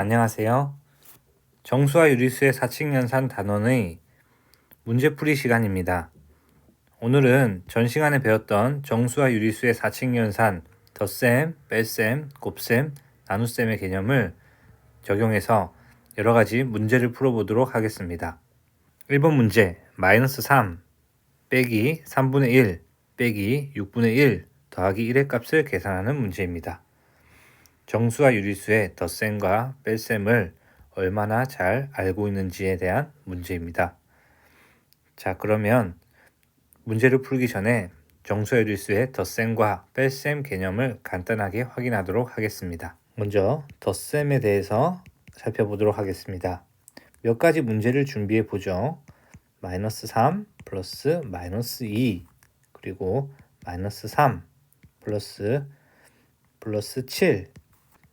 안녕하세요. 정수와 유리수의 사칙연산 단원의 문제풀이 시간입니다. 오늘은 전 시간에 배웠던 정수와 유리수의 사칙연산 덧셈, 뺄셈, 곱셈, 나눗셈의 개념을 적용해서 여러 가지 문제를 풀어보도록 하겠습니다. 1번 문제 마이너스 3 빼기 3분의 1 빼기 6분의 1 더하기 1의 값을 계산하는 문제입니다. 정수와 유리수의 덧셈과 뺄셈을 얼마나 잘 알고 있는지에 대한 문제입니다. 자, 그러면 문제를 풀기 전에 정수와 유리수의 덧셈과 뺄셈 개념을 간단하게 확인하도록 하겠습니다. 먼저 덧셈에 대해서 살펴보도록 하겠습니다. 몇 가지 문제를 준비해 보죠. 마이너스 3 플러스 마이너스 2 그리고 마이너스 3 플러스 플러스 7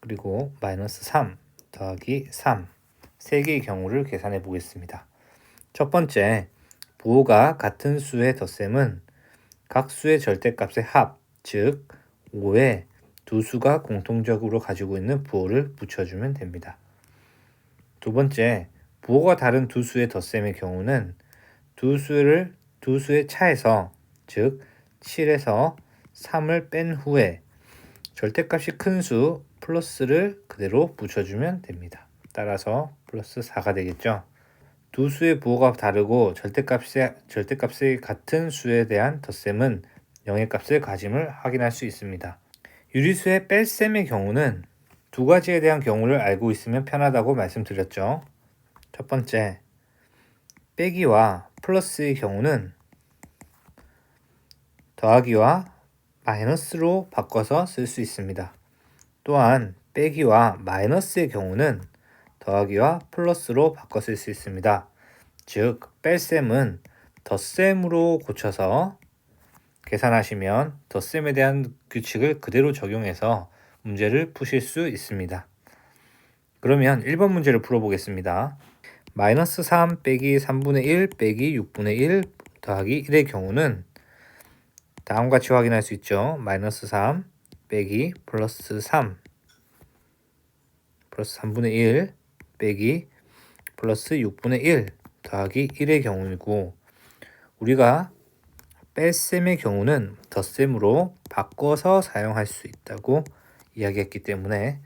그리고 마이너스 3 더하기 3 세 개의 경우를 계산해 보겠습니다. 첫 번째, 부호가 같은 수의 덧셈은 각 수의 절대값의 합, 즉 5에 두 수가 공통적으로 가지고 있는 부호를 붙여주면 됩니다. 두 번째, 부호가 다른 두 수의 덧셈의 경우는 두 수를 두 수의 차에서 즉 7에서 3을 뺀 후에 절대값이 큰 수 플러스를 그대로 붙여주면 됩니다. 따라서 플러스 4가 되겠죠. 두 수의 부호가 다르고 절대값이 절대값이 같은 수에 대한 덧셈은 0의 값을 가짐을 확인할 수 있습니다. 유리수의 뺄셈의 경우는 두 가지에 대한 경우를 알고 있으면 편하다고 말씀드렸죠. 첫 번째, 빼기와 플러스의 경우는 더하기와 마이너스로 바꿔서 쓸 수 있습니다. 또한 빼기와 마이너스의 경우는 더하기와 플러스로 바꿔 쓸 수 있습니다. 즉, 뺄셈은 덧셈으로 고쳐서 계산하시면 덧셈에 대한 규칙을 그대로 적용해서 문제를 푸실 수 있습니다. 그러면 1번 문제를 풀어보겠습니다. 마이너스 3 빼기 3분의 1 빼기 6분의 1 더하기 1의 경우는 다음과 같이 확인할 수 있죠. 마이너스 3 빼기 플러스 3 플러스 3분의 1 빼기 플러스 6분의 1 더하기 1의 경우이고 우리가 뺄셈의 경우는 덧셈으로 바꿔서 사용할 수 있다고 이야기했기 때문에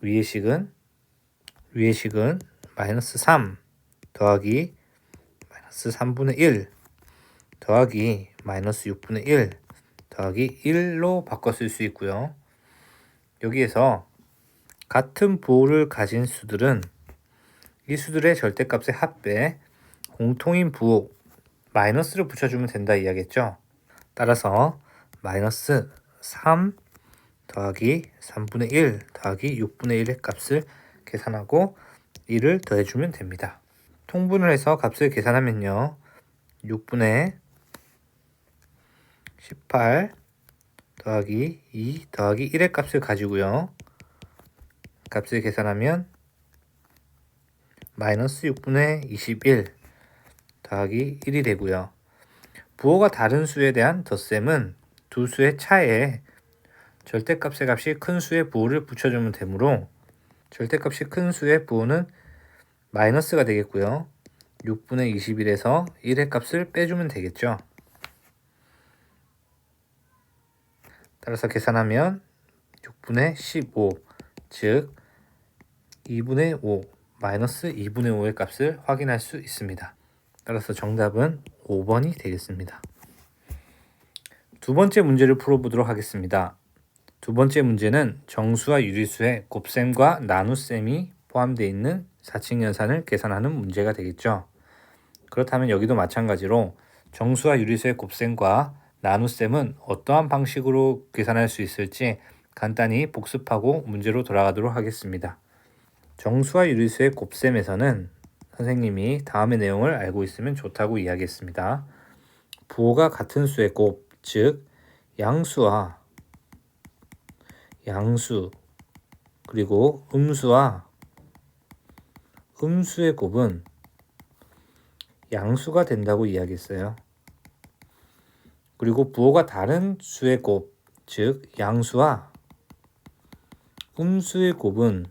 위의 식은 위의 식은 마이너스 3 더하기 마이너스 3분의 1 더하기 마이너스 6분의 1 더하기 1로 바꿔 쓸 수 있고요. 여기에서 같은 부호를 가진 수들은 이 수들의 절대값의 합에 공통인 부호 마이너스를 붙여주면 된다 이야기했죠. 따라서 마이너스 3 더하기 3분의 1 더하기 6분의 1의 값을 계산하고 1을 더해주면 됩니다. 통분을 해서 값을 계산하면요. 6분의 18 더하기 2 더하기 1의 값을 가지고요. 값을 계산하면 마이너스 6분의 21 더하기 1이 되고요. 부호가 다른 수에 대한 덧셈은 두 수의 차에 절대값의 값이 큰 수의 부호를 붙여주면 되므로 절대값이 큰 수의 부호는 마이너스가 되겠고요. 6분의 21에서 1의 값을 빼주면 되겠죠. 따라서 계산하면 6분의 15, 즉 2분의 5, 마이너스 2분의 5의 값을 확인할 수 있습니다. 따라서 정답은 5번이 되겠습니다. 두 번째 문제를 풀어보도록 하겠습니다. 두 번째 문제는 정수와 유리수의 곱셈과 나눗셈이 포함되어 있는 사칙 연산을 계산하는 문제가 되겠죠. 그렇다면 여기도 마찬가지로 정수와 유리수의 곱셈과 나눗셈은 어떠한 방식으로 계산할 수 있을지 간단히 복습하고 문제로 돌아가도록 하겠습니다. 정수와 유리수의 곱셈에서는 선생님이 다음의 내용을 알고 있으면 좋다고 이야기했습니다. 부호가 같은 수의 곱, 즉 양수와 양수 그리고 음수와 음수의 곱은 양수가 된다고 이야기했어요. 그리고 부호가 다른 수의 곱, 즉 양수와 음수의 곱은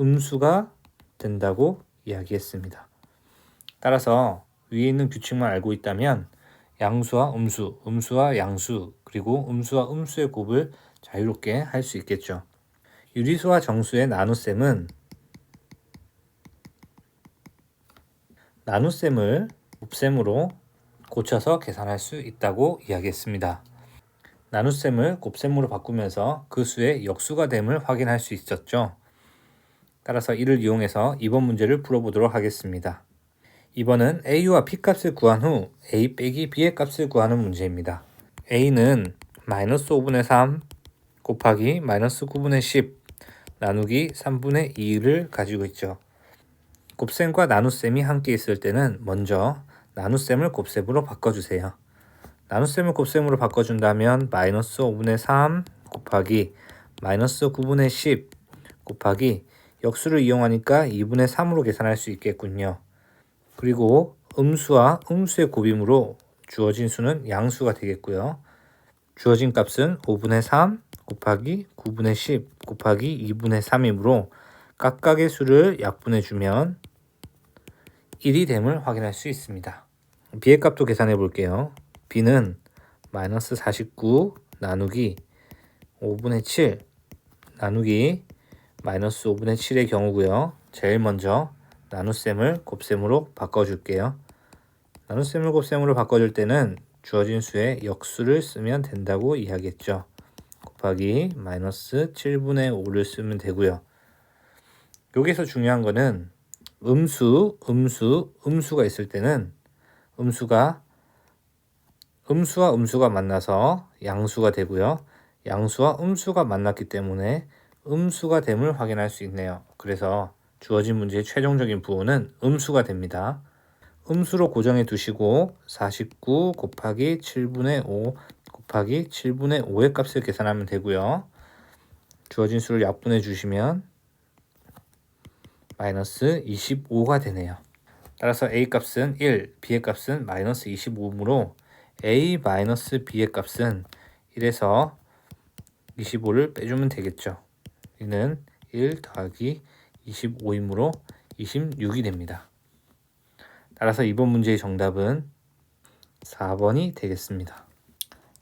음수가 된다고 이야기했습니다. 따라서 위에 있는 규칙만 알고 있다면 양수와 음수, 음수와 양수, 그리고 음수와 음수의 곱을 자유롭게 할 수 있겠죠. 유리수와 정수의 나눗셈은 나눗셈을 곱셈으로 고쳐서 계산할 수 있다고 이야기했습니다. 나눗셈을 곱셈으로 바꾸면서 그 수의 역수가 됨을 확인할 수 있었죠. 따라서 이를 이용해서 이번 문제를 풀어보도록 하겠습니다. 이번은 a와 b 값을 구한 후 a 빼기 b의 값을 구하는 문제입니다. a는 마이너스 5분의 3 곱하기 마이너스 9분의 10 나누기 3분의 2를 가지고 있죠. 곱셈과 나눗셈이 함께 있을 때는 먼저 나눗셈을 곱셈으로 바꿔주세요. 나눗셈을 곱셈으로 바꿔준다면 마이너스 5분의 3 곱하기 마이너스 9분의 10 곱하기 역수를 이용하니까 2분의 3으로 계산할 수 있겠군요. 그리고 음수와 음수의 곱임으로 주어진 수는 양수가 되겠고요. 주어진 값은 5분의 3 곱하기 9분의 10 곱하기 2분의 3이므로 각각의 수를 약분해 주면 1이 됨을 확인할 수 있습니다. B의 값도 계산해 볼게요. b는 마이너스 49 나누기 5분의 7 나누기 마이너스 5분의 7의 경우고요. 제일 먼저 나눗셈을 곱셈으로 바꿔줄게요. 나눗셈을 곱셈으로 바꿔줄 때는 주어진 수의 역수를 쓰면 된다고 이야기했죠. 곱하기 마이너스 7분의 5를 쓰면 되고요. 여기서 중요한 거는 음수, 음수, 음수가 있을 때는 음수가 음수와 음수가 만나서 양수가 되고요. 양수와 음수가 만났기 때문에 음수가 됨을 확인할 수 있네요. 그래서 주어진 문제의 최종적인 부호는 음수가 됩니다. 음수로 고정해 두시고 49 곱하기 7분의 5 곱하기 7분의 5의 값을 계산하면 되고요. 주어진 수를 약분해 주시면 마이너스 25가 되네요. 따라서 a 값은 1, b의 값은 마이너스 25이므로 a 마이너스 b의 값은 1에서 25를 빼주면 되겠죠. 이는 1 더하기 25이므로 26이 됩니다. 따라서 이번 문제의 정답은 4번이 되겠습니다.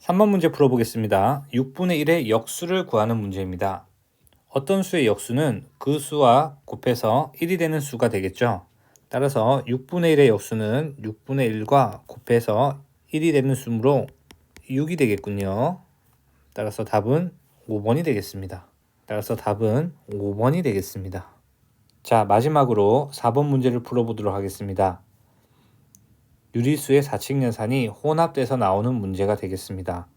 3번 문제 풀어보겠습니다. 6분의 1의 역수를 구하는 문제입니다. 어떤 수의 역수는 그 수와 곱해서 1이 되는 수가 되겠죠. 따라서 6분의 1의 역수는 6분의 1과 곱해서 1이 되는 수므로 6이 되겠군요. 따라서 답은 5번이 되겠습니다. 따라서 답은 5번이 되겠습니다. 자, 마지막으로 4번 문제를 풀어보도록 하겠습니다. 유리수의 4칙 연산이 혼합돼서 나오는 문제가 되겠습니다.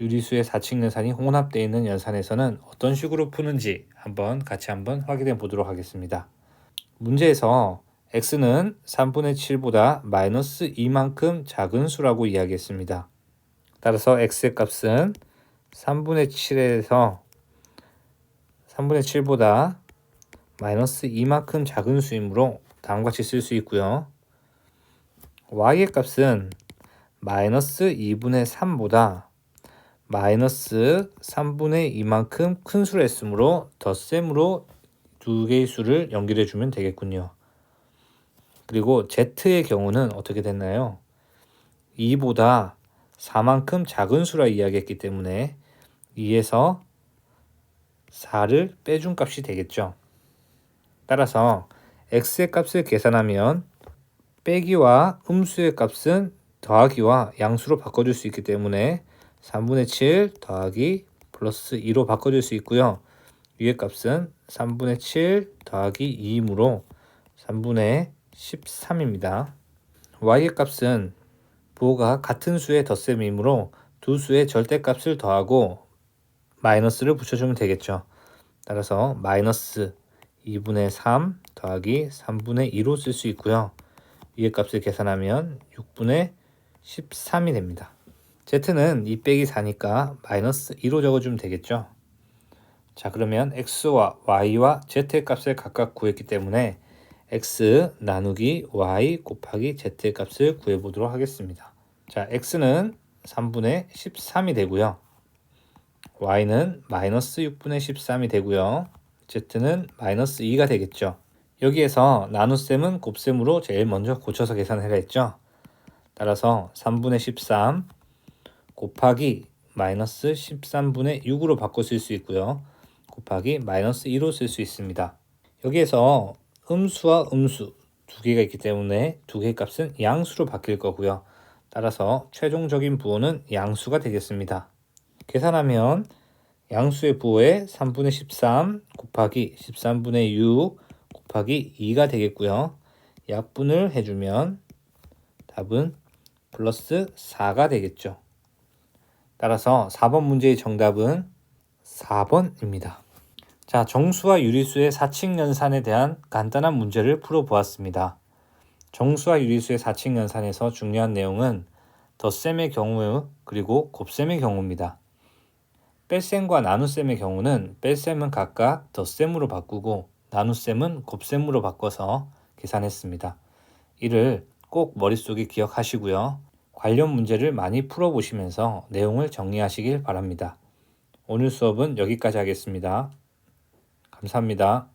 유리수의 4칙 연산이 혼합되어 있는 연산에서는 어떤 식으로 푸는지 한번 같이 한번 확인해 보도록 하겠습니다. 문제에서 x는 3분의 7보다 마이너스 2만큼 작은 수라고 이야기했습니다. 따라서 x의 값은 3분의 7에서 3분의 7보다 마이너스 2만큼 작은 수이므로 다음과 같이 쓸 수 있고요. y의 값은 마이너스 2분의 3보다 마이너스 3분의 2만큼 큰 수를 했으므로 덧셈으로 두 개의 수를 연결해 주면 되겠군요. 그리고 z의 경우는 어떻게 됐나요? 2보다 4만큼 작은 수라 이야기했기 때문에 2에서 4를 빼준 값이 되겠죠. 따라서 x의 값을 계산하면 빼기와 음수의 값은 더하기와 양수로 바꿔줄 수 있기 때문에 3분의 7 더하기 플러스 2로 바꿔줄 수 있고요. 위의 값은 3분의 7 더하기 2이므로 3분의 13입니다. y의 값은 부호가 같은 수의 덧셈이므로 두 수의 절대값을 더하고 마이너스를 붙여주면 되겠죠. 따라서 마이너스 2분의 3 더하기 3분의 2로 쓸 수 있고요. 위의 값을 계산하면 6분의 13이 됩니다. z는 2 빼기 4니까 마이너스 2로 적어주면 되겠죠. 자 그러면 x와 y와 z의 값을 각각 구했기 때문에 x 나누기 y 곱하기 z의 값을 구해보도록 하겠습니다. 자 x는 3분의 13이 되고요. y는 마이너스 6분의 13이 되고요. z는 마이너스 2가 되겠죠. 여기에서 나눗셈은 곱셈으로 제일 먼저 고쳐서 계산을 했죠. 따라서 3분의 13 곱하기 마이너스 13분의 6으로 바꿔 쓸 수 있고요. 곱하기 마이너스 2로 쓸 수 있습니다. 여기에서 음수와 음수 두 개가 있기 때문에 두 개의 값은 양수로 바뀔 거고요. 따라서 최종적인 부호는 양수가 되겠습니다. 계산하면 양수의 부호에 3분의 13 곱하기 13분의 6 곱하기 2가 되겠고요. 약분을 해주면 답은 플러스 4가 되겠죠. 따라서 4번 문제의 정답은 4번입니다. 자, 정수와 유리수의 사칙 연산에 대한 간단한 문제를 풀어보았습니다. 정수와 유리수의 사칙 연산에서 중요한 내용은 덧셈의 경우 그리고 곱셈의 경우입니다. 뺄셈과 나눗셈의 경우는 뺄셈은 각각 덧셈으로 바꾸고 나눗셈은 곱셈으로 바꿔서 계산했습니다. 이를 꼭 머릿속에 기억하시고요. 관련 문제를 많이 풀어보시면서 내용을 정리하시길 바랍니다. 오늘 수업은 여기까지 하겠습니다. 감사합니다.